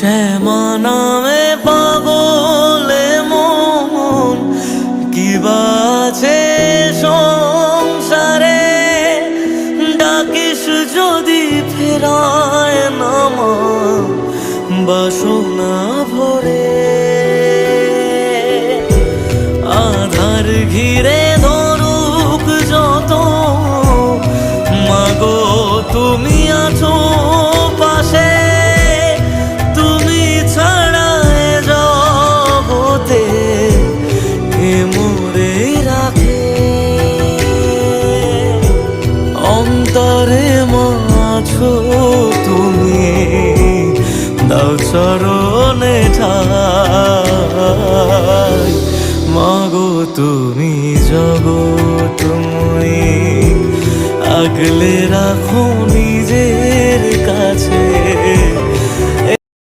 শ্যামা নামে পাগলে মন, কি বাছে সংসারে? ডাকিস যদি ফেরায় নামা বাসনা ভরে। আধার ঘিরে ধরুক যত, মাগো, তুমি আছো অন্তরে মাছো তুমি দাও চরণে ঠাই। মাগো তুমি জগৎময়ী আগলে রাখো নিজের